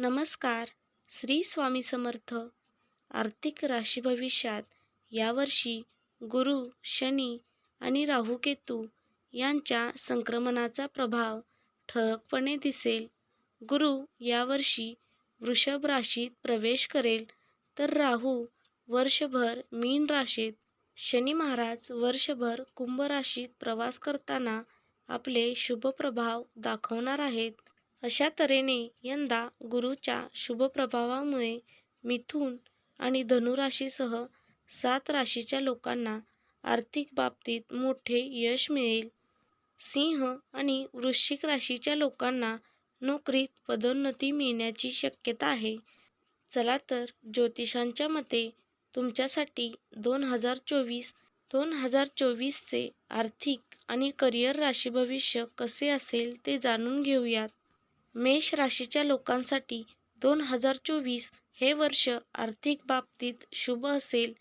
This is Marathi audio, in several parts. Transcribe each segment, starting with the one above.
नमस्कार. श्री स्वामी समर्थ. आर्थिक राशी भविष्यात यावर्षी गुरु शनी आणि राहू केतू यांच्या संक्रमणाचा प्रभाव ठळकपणे दिसेल. गुरु यावर्षी वृषभ राशीत प्रवेश करेल तर राहू वर्षभर मीन राशीत शनी महाराज वर्षभर कुंभ राशीत प्रवास करताना आपले शुभ प्रभाव दाखवणार आहेत. अशा तऱ्हेने यंदा गुरुच्या शुभप्रभावामुळे मिथून मिथुन आणि धनुराशीसह सात राशीच्या लोकांना आर्थिक बाबतीत मोठे यश मिळेल. सिंह आणि वृश्चिक राशीच्या लोकांना नोकरीत पदोन्नती मिळण्याची शक्यता आहे. चला तर ज्योतिषांच्या मते तुमच्यासाठी दोन हजार चोवीस दोन हजार चोवीसचे आर्थिक आणि करिअर राशी भविष्य कसे असेल ते जाणून घेऊयात. मेष राशीच्या लोकांसाठी दोन हजार चोवीस हे वर्ष आर्थिक बाबतीत शुभ असेल.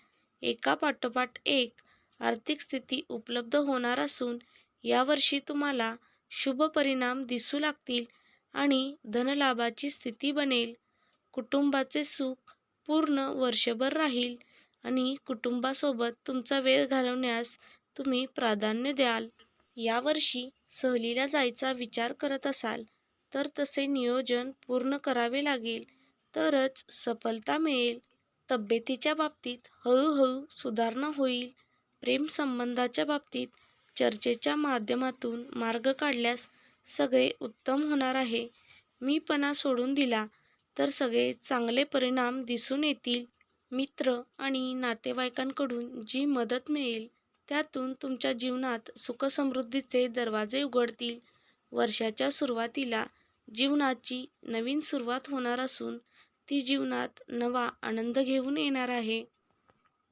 एका पाठोपाठ एक आर्थिक स्थिती उपलब्ध होणार असून यावर्षी तुम्हाला शुभ परिणाम दिसू लागतील आणि धनलाभाची स्थिती बनेल. कुटुंबाचे सुख पूर्ण वर्षभर राहील आणि कुटुंबासोबत तुमचा वेळ घालवण्यास तुम्ही प्राधान्य द्याल. यावर्षी सहलीला जायचा विचार करत असाल तर तसे नियोजन पूर्ण करावे लागेल. तरच सफलता मिळेल. तब्येतीच्या बाबतीत हळूहळू सुधारणा होईल. प्रेमसंबंधाच्या बाबतीत चर्चेच्या माध्यमातून मार्ग काढल्यास सगळे उत्तम होणार आहे. मीपणा सोडून दिला तर सगळे चांगले परिणाम दिसून येतील. मित्र आणि नातेवाईकांकडून जी मदत मिळेल त्यातून तुमच्या जीवनात सुखसमृद्धीचे दरवाजे उघडतील. वर्षाच्या सुरुवातीला जीवनाची नवीन सुरुवात होणार असून ती जीवनात नवा आनंद घेऊन येणार आहे.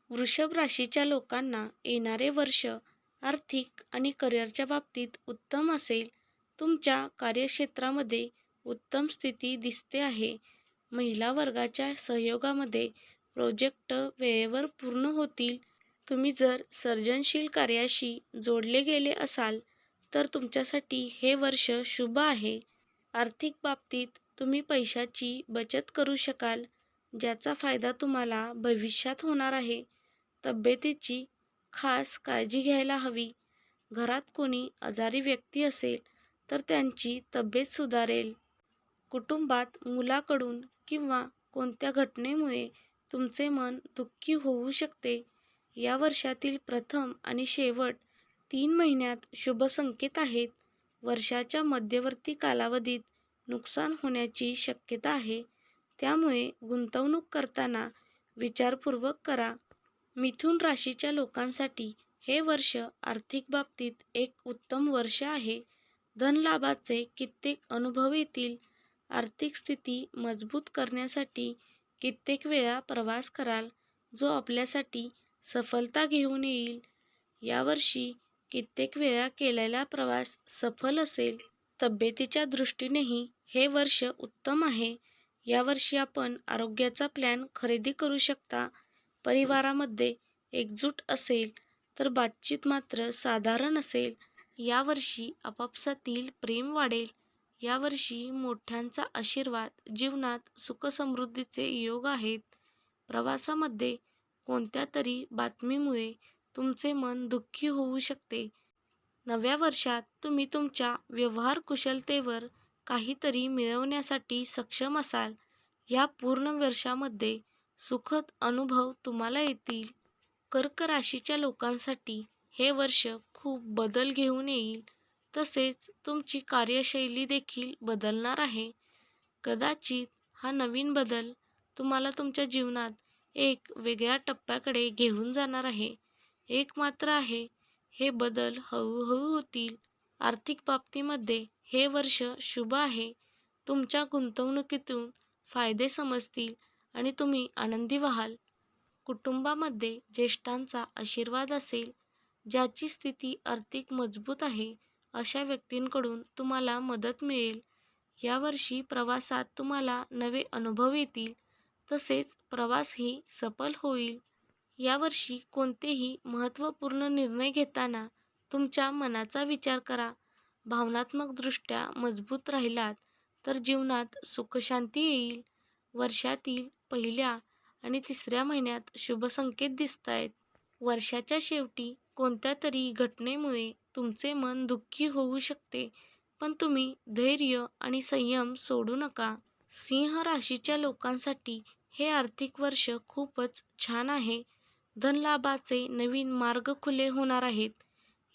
वृषभ राशीच्या लोकांना येणारे वर्ष आर्थिक आणि करिअरच्या बाबतीत उत्तम असेल. तुमच्या कार्यक्षेत्रामध्ये उत्तम स्थिती दिसते आहे. महिला वर्गाच्या सहयोगामध्ये प्रोजेक्ट वेळेवर पूर्ण होतील. तुम्ही जर सर्जनशील कार्याशी जोडले गेले असाल तर तुमच्यासाठी हे वर्ष शुभ आहे. आर्थिक बाबतीत तुम्ही पैशाची बचत करू शकाल ज्याचा फायदा तुम्हाला भविष्यात होणार आहे. तब्येतीची खास काळजी घ्यायला हवी. घरात कोणी आजारी व्यक्ती असेल तर त्यांची तब्येत सुधारेल. कुटुंबात मुलाकडून किंवा कोणत्या घटनेमुळे तुमचे मन दुःखी होऊ शकते. या वर्षातील प्रथम आणि शेवट तीन महिन्यात शुभ संकेत आहेत. वर्षाच्या मध्यवर्ती कालावधीत नुकसान होण्याची शक्यता आहे. त्यामुळे गुंतवणूक करताना विचारपूर्वक करा. मिथुन राशीच्या लोकांसाठी हे वर्ष आर्थिक बाबतीत एक उत्तम वर्ष आहे. धनलाभाचे कित्येक अनुभव येतील. आर्थिक स्थिती मजबूत करण्यासाठी कित्येक वेळा प्रवास कराल जो आपल्यासाठी सफलता घेऊन येईल. यावर्षी कित्येक वेळा केलेला प्रवास सफल असेल तब्येतीच्या दृष्टीनेही हे वर्ष उत्तम आहे. यावर्षी आपण आरोग्याचा प्लॅन खरेदी करू शकता. परिवारामध्ये एकजूट असेल तर बातचीत मात्र साधारण असेल. यावर्षी आपापसातील प्रेम वाढेल. यावर्षी मोठ्यांचा आशीर्वाद जीवनात सुखसमृद्धीचे योग आहेत. प्रवासामध्ये कोणत्या तरी बातमीमुळे तुमचे मन दुःखी होऊ शकते. नव्या वर्षात तुम्ही तुमच्या व्यवहार कुशलतेवर काहीतरी मिळवण्यासाठी सक्षम असाल. या पूर्ण वर्षामध्ये सुखद अनुभव तुम्हाला येतील. कर्क राशीच्या लोकांसाठी हे वर्ष खूप बदल घेऊन येईल. तसेच तुमची कार्यशैली देखील बदलणार आहे. कदाचित हा नवीन बदल तुम्हाला तुमच्या जीवनात एक वेगळ्या टप्प्याकडे घेऊन जाणार आहे. एक मात्र आहे. हे बदल हळूहळू होतील. आर्थिक बाबतीमध्ये हे वर्ष शुभ आहे. तुमच्या गुंतवणुकीतून फायदे समजतील आणि तुम्ही आनंदी व्हाल. कुटुंबामध्ये ज्येष्ठांचा आशीर्वाद असेल ज्याची स्थिती आर्थिक मजबूत आहे अशा व्यक्तींकडून तुम्हाला मदत मिळेल. यावर्षी प्रवासात तुम्हाला नवे अनुभव येतील. तसेच प्रवासही सफल होईल. यावर्षी कोणतेही महत्त्वपूर्ण निर्णय घेताना तुमच्या मनाचा विचार करा. भावनात्मकदृष्ट्या मजबूत राहिलात तर जीवनात सुखशांती येईल. वर्षातील पहिल्या आणि तिसऱ्या महिन्यात शुभ संकेत आहेत वर्षाच्या शेवटी कोणत्या तरी घटनेमुळे तुमचे मन दुःखी होऊ शकते पण तुम्ही धैर्य आणि संयम सोडू नका. सिंह राशीच्या लोकांसाठी हे आर्थिक वर्ष खूपच छान आहे. धनलाभाचे नवीन मार्ग खुले होणार आहेत.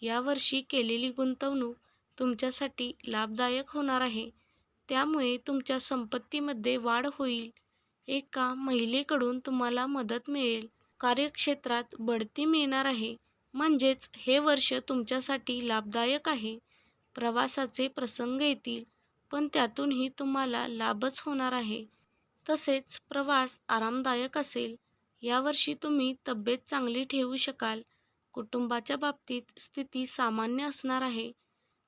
यावर्षी केलेली गुंतवणूक तुमच्यासाठी लाभदायक होणार आहे. त्यामुळे तुमच्या संपत्तीमध्ये वाढ होईल. एका महिलेकडून तुम्हाला मदत मिळेल. कार्यक्षेत्रात बढती मिळणार आहे. म्हणजेच हे वर्ष तुमच्यासाठी लाभदायक आहे. प्रवासाचे प्रसंग येतील पण त्यातूनही तुम्हाला लाभच होणार आहे. तसेच प्रवास आरामदायक असेल. यावर्षी तुम्ही तब्येत चांगली ठेवू शकाल. कुटुंबाच्या बाबतीत स्थिती सामान्य असणार आहे.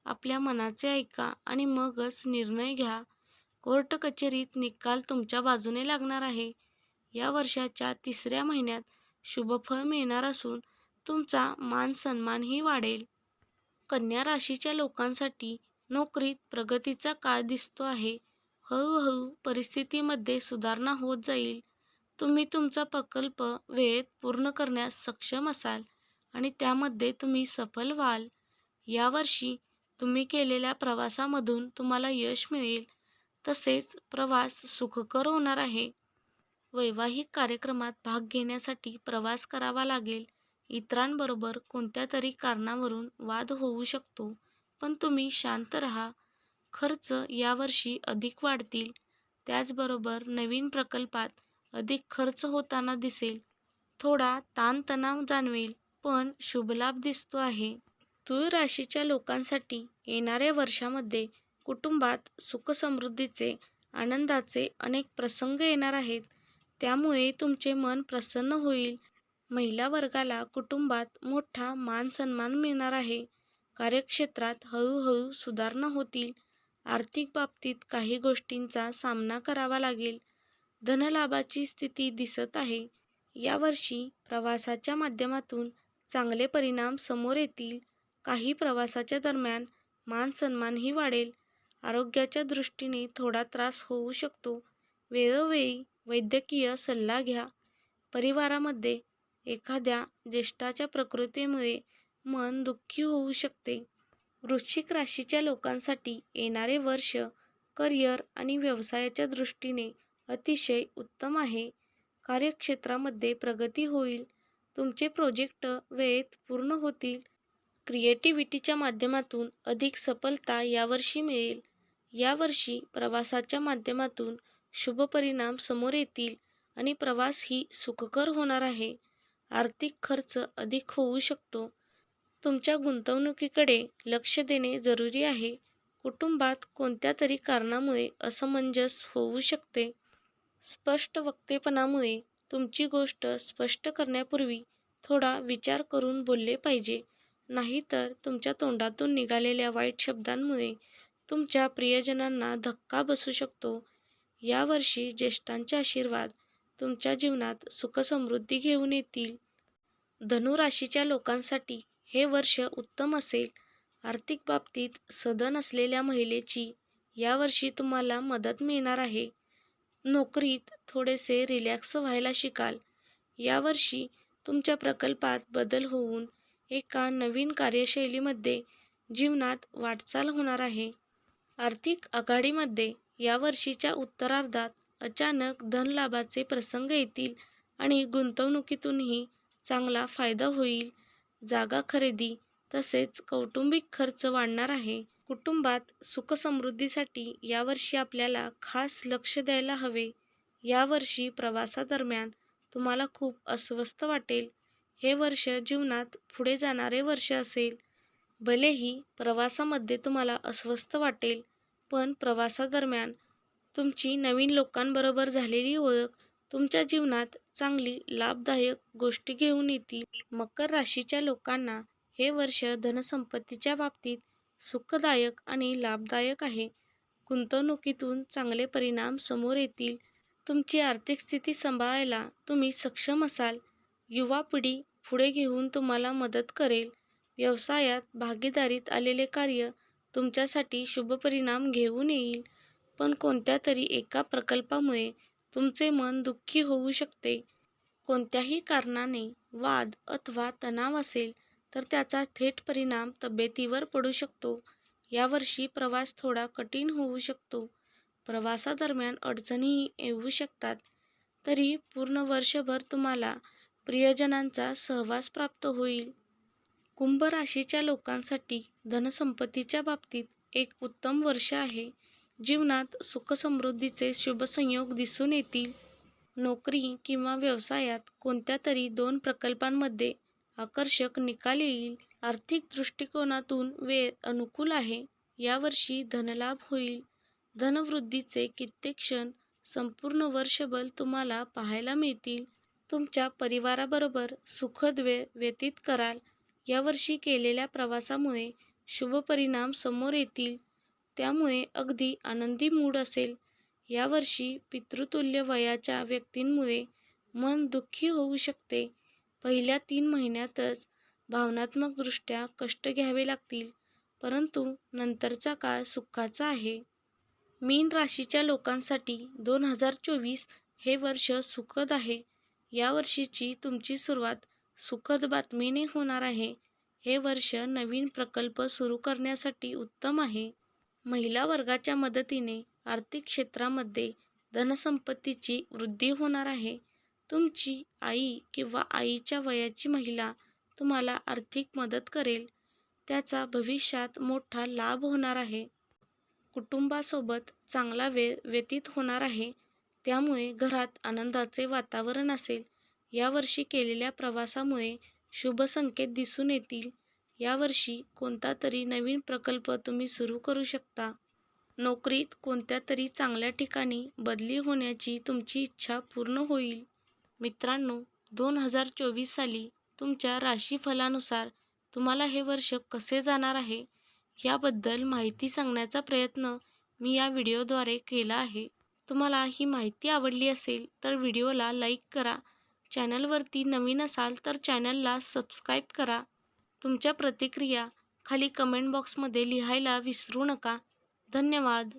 आपल्या मनाचे ऐका आणि मगच निर्णय घ्या. कोर्ट कचेरीत निकाल तुमच्या बाजूने लागणार आहे. या वर्षाच्या तिसऱ्या महिन्यात शुभफळ मिळणार असून तुमचा मान सन्मानही वाढेल. कन्या राशीच्या लोकांसाठी नोकरीत प्रगतीचा काळ दिसतो आहे. हळूहळू परिस्थितीमध्ये सुधारणा होत जाईल. तुम्ही तुमचा प्रकल्प वेळेत पूर्ण करण्यास सक्षम असाल आणि त्यामध्ये तुम्ही सफल व्हाल. यावर्षी तुम्ही केलेल्या प्रवासामधून तुम्हाला यश मिळेल. तसेच प्रवास सुखकर होणार आहे. वैवाहिक कार्यक्रमात भाग घेण्यासाठी प्रवास करावा लागेल. इतरांबरोबर कोणत्या तरी कारणावरून वाद होऊ शकतो पण तुम्ही शांत राहा. खर्च यावर्षी अधिक वाढतील. त्याचबरोबर नवीन प्रकल्पात अधिक खर्च होताना दिसेल. थोडा ताणतणाव जाणवेल पण शुभलाभ दिसतो आहे. तुळ राशीच्या लोकांसाठी येणाऱ्या वर्षामध्ये कुटुंबात सुखसमृद्धीचे आनंदाचे अनेक प्रसंग येणार आहेत. त्यामुळे तुमचे मन प्रसन्न होईल. महिला वर्गाला कुटुंबात मोठा मान सन्मान मिळणार आहे. कार्यक्षेत्रात हळूहळू सुधारणा होतील. आर्थिक बाबतीत काही गोष्टींचा सामना करावा लागेल. धनलाभाची स्थिती दिसत आहे. यावर्षी प्रवासाच्या माध्यमातून चांगले परिणाम समोर येतील. काही प्रवासाच्या दरम्यान मान सन्मानही वाढेल. आरोग्याच्या दृष्टीने थोडा त्रास होऊ शकतो. वेळोवेळी वैद्यकीय सल्ला घ्या. परिवारामध्ये एखाद्या ज्येष्ठाच्या प्रकृतीमुळे मन दुःखी होऊ शकते. वृश्चिक राशीच्या लोकांसाठी येणारे वर्ष करिअर आणि व्यवसायाच्या दृष्टीने अतिशय उत्तम आहे. कार्यक्षेत्रामध्ये प्रगती होईल. तुमचे प्रोजेक्ट वेळेत पूर्ण होतील. क्रिएटिव्हिटीच्या माध्यमातून अधिक सफलता यावर्षी मिळेल. यावर्षी प्रवासाच्या माध्यमातून शुभ परिणाम समोर येतील आणि प्रवास ही सुखकर होणार आहे. आर्थिक खर्च अधिक होऊ शकतो. तुमच्या गुंतवणुकीकडे लक्ष देणे जरुरी आहे. कुटुंबात कोणत्या तरी कारणामुळे असमंजस होऊ शकते. स्पष्ट वक्तेपणामुळे तुमची गोष्ट स्पष्ट करण्यापूर्वी थोडा विचार करून बोलले पाहिजे. नाहीतर तुमच्या तोंडातून निघालेल्या वाईट शब्दांमुळे तुमच्या प्रियजनांना धक्का बसू शकतो. यावर्षी ज्येष्ठांचे आशीर्वाद तुमच्या जीवनात सुखसमृद्धी घेऊन येतील. धनुराशीच्या लोकांसाठी हे वर्ष उत्तम असेल. आर्थिक बाबतीत सदन असलेल्या महिलेची यावर्षी तुम्हाला मदत मिळणार आहे. नोकरीत थोडेसे रिलॅक्स व्हायला शिकाल. यावर्षी तुमच्या प्रकल्पात बदल होऊन एका नवीन कार्यशैलीमध्ये जीवनात वाटचाल होणार आहे. आर्थिक आघाडीमध्ये यावर्षीच्या उत्तरार्धात अचानक धनलाभाचे प्रसंग येतील आणि गुंतवणुकीतूनही चांगला फायदा होईल. जागा खरेदी तसेच कौटुंबिक खर्च वाढणार आहे. कुटुंबात सुखसमृद्धीसाठी यावर्षी आपल्याला खास लक्ष द्यायला हवे. यावर्षी प्रवासादरम्यान तुम्हाला खूप अस्वस्थ वाटेल. हे वर्ष जीवनात पुढे जाणारे वर्ष असेल. भलेही प्रवासामध्ये तुम्हाला अस्वस्थ वाटेल पण प्रवासादरम्यान तुमची नवीन लोकांबरोबर झालेली ओळख तुमच्या जीवनात चांगली लाभदायक गोष्टी घेऊन येतील. मकर राशीच्या लोकांना हे वर्ष धनसंपत्तीच्या बाबतीत सुखदायक आणि लाभदायक आहे. गुंतवणुकीतून चांगले परिणाम समोर येतील. तुमची आर्थिक स्थिती सांभाळायला तुम्ही सक्षम असाल. युवा पिढी पुढे घेऊन तुम्हाला मदत करेल. व्यवसायात भागीदारीत आलेले कार्य तुमच्यासाठी शुभ परिणाम घेऊन येईल. पण कोणत्या तरी एका प्रकल्पामुळे तुमचे मन दुःखी होऊ शकते. कोणत्याही कारणाने वाद अथवा तणाव असेल तर त्याचा थेट परिणाम तब्येतीवर पडू शकतो. यावर्षी प्रवास थोडा कठीण होऊ शकतो. प्रवासादरम्यान अडचणीही येऊ शकतात. तरी पूर्ण वर्षभर तुम्हाला प्रियजनांचा सहवास प्राप्त होईल. कुंभ राशीच्या लोकांसाठी धनसंपत्तीच्या बाबतीत एक उत्तम वर्ष आहे. जीवनात सुखसमृद्धीचे शुभसंयोग दिसून येतील. नोकरी किंवा व्यवसायात कोणत्या तरी दोन प्रकल्पांमध्ये आकर्षक निकाल येईल आर्थिक दृष्टिकोनातून वेळ अनुकूल आहे. यावर्षी धनलाभ होईल. धनवृद्धीचे कित्येक क्षण संपूर्ण वर्षभर तुम्हाला पाहायला मिळतील. तुमच्या परिवाराबरोबर सुखद वेळ व्यतीत कराल. यावर्षी केलेल्या प्रवासामुळे शुभ परिणाम समोर येतील. त्यामुळे अगदी आनंदी मूड असेल. यावर्षी पितृतुल्य वयाच्या व्यक्तींमुळे मन दुःखी होऊ शकते. पहिल्या तीन महिन्यातच भावनात्मकदृष्ट्या कष्ट घ्यावे लागतील परंतु नंतरचा काळ सुखाचा आहे. मीन राशीच्या लोकांसाठी दोन हजार चोवीस हे वर्ष सुखद आहे. या वर्षीची तुमची सुरुवात सुखद बातमीने होणार आहे. हे वर्ष नवीन प्रकल्प सुरू करण्यासाठी उत्तम आहे. महिला वर्गाच्या मदतीने आर्थिक क्षेत्रामध्ये धनसंपत्तीची वृद्धी होणार आहे. तुमची आई किंवा आईच्या वयाची महिला तुम्हाला आर्थिक मदत करेल. त्याचा भविष्यात मोठा लाभ होणार आहे. कुटुंबासोबत चांगला वेळ व्यतीत होणार आहे. त्यामुळे घरात आनंदाचे वातावरण असेल. यावर्षी केलेल्या प्रवासामुळे शुभ संकेत दिसून येतील. यावर्षी कोणता तरी नवीन प्रकल्प तुम्ही सुरू करू शकता. नोकरीत कोणत्या तरी चांगल्या ठिकाणी बदली होण्याची तुमची इच्छा पूर्ण होईल. मित्रांनो दोन हजार चोवीस साली तुमच्या राशीफलानुसार तुम्हाला हे वर्ष कसे जाणार आहे याबद्दल माहिती सांगण्याचा प्रयत्न मी या व्हिडिओद्वारे केला आहे. तुम्हाला ही माहिती आवडली असेल तर व्हिडिओला लाईक करा चॅनलवरती नवीन असाल तर चॅनलला सबस्क्राईब करा. तुमच्या प्रतिक्रिया खाली कमेंट बॉक्समध्ये लिहायला विसरू नका. धन्यवाद.